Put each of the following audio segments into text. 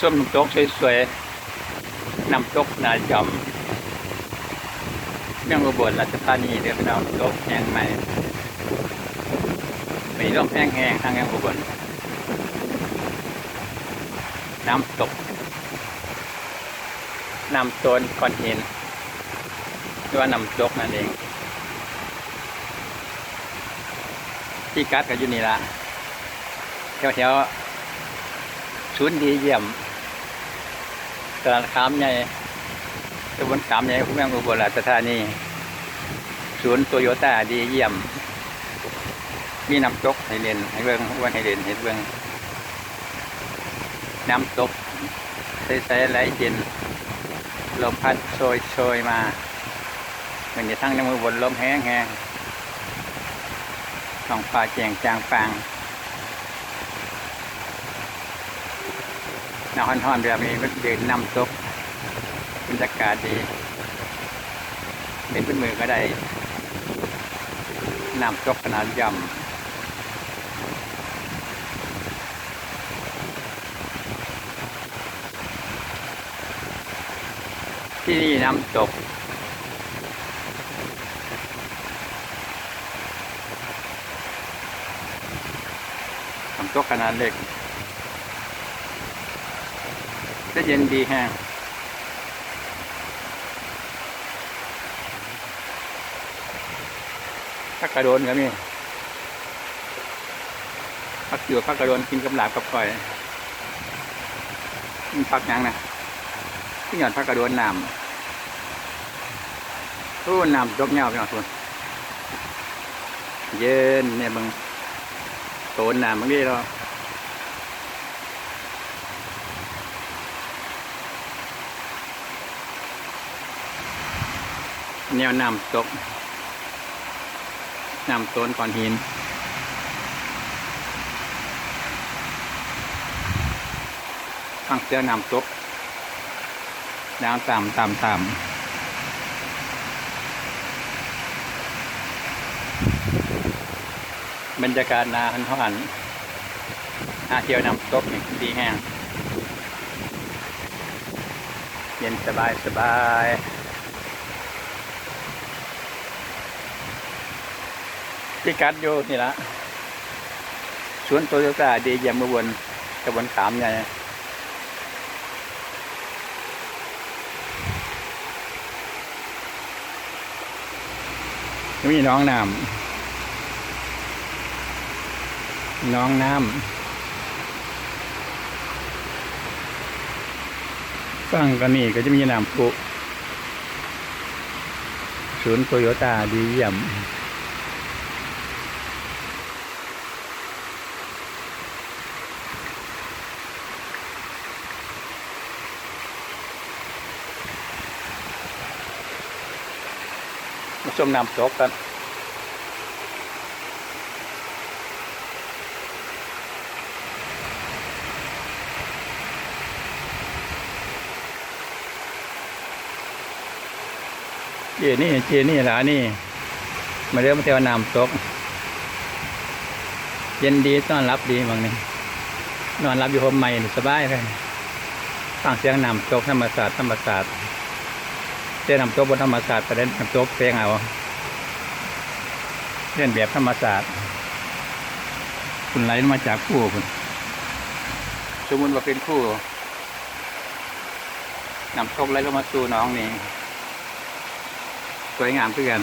ส้มน้ำตกสวยๆน้ำตกนาจอมเมืองอุบลราชธานีเด้อพี่น้องตกแห้งใหม่มีร่มแห้งๆทางเมืองอุบลน้ำตกน้ำโซนก้อนหินหรือว่าน้ำตกนั่นเองที่กัดกันอยู่นี่ละแถวๆ ศูนย์ดีเยี่ยมตลาดขามใหญ่ตำบลขามใหญ่เมืองอุบลราชธานีศูนย์โตโยต้าดีเยี่ยม มีน้ำตกให้เล่นให้เบิ่งวันให้เล่นเห็นเบิ่งน้ำตกใสๆไหลเย็นลมพัดโชยโชยมาเหมือนจะทั้งในมือบนลมแห้งแห้งท้องฟ้าแจ่งจางปางห นาวห่อนแบบนี้ก็เดินนำตกบรรยากาศดีเป็นเป็นมือก็ได้นำตกขนาดย่ำที่นี่น้ำตกน้ำตกขนาดเล็ก จะเย็นดีแฮงพักกระโดนก็มีพักอยู่พักกระโดนกินกับหลาบกับก่อยมันพักยังนะที่หยอนพักกระโดนน้ำโอ้น้ำยกเงาไปหน่อยทุนเย็นเนี่ยมึงโตนน้ำมึงดีเรา แนวน้ำตกน้ำโตนก่อนหินฟังเสียงน้ำตกดาวต่ำต่ำต่ำบรรยากาศนาหันทอนอาเที่ยวนำตกนี่ดีแห้ง เย็นสบายสบาย ที่กัดอยู่นี่ละสวนโตโยต้าดีเยี่ยมเมื่อวันตะบนขามใหญ่มีน้องน้ำน้องน้ำฟังกันนี่ก็จะมีน้ำปุศูนย์โตโยต้าดีเยี่ยม มาชมน้ำตกกันเจนี่เจนี่หลานี่ มาเริ่มมาเทวน้ำตก เย็นดีต้อนรับดีบางนี่นอนรับอยู่โฮมใหม่สบายเลยฟังเสียงน้ำตกธรรมศาสตร์ธรรมศาสตร์ เจ้น้ำตกบนธรรมศาสตร์ประเด็นนำตกเพลงเอาเล่นแบบธรรมศาสตร์คุณไหลมาจากคู่คุณสมมติว่าเป็นคู่น้ำตกไหลลงมาสู่น้องนี่สวยงามเพื่อน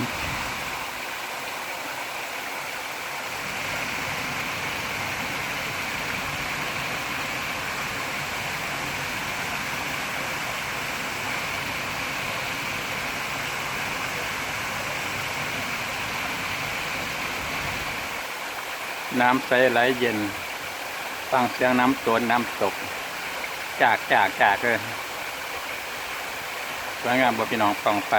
น้ำใสไหลเย็น ฟังเสียงน้ำตวนน้ำตก จากจากจากเลยสวยงามบ่พี่น้องฟังไป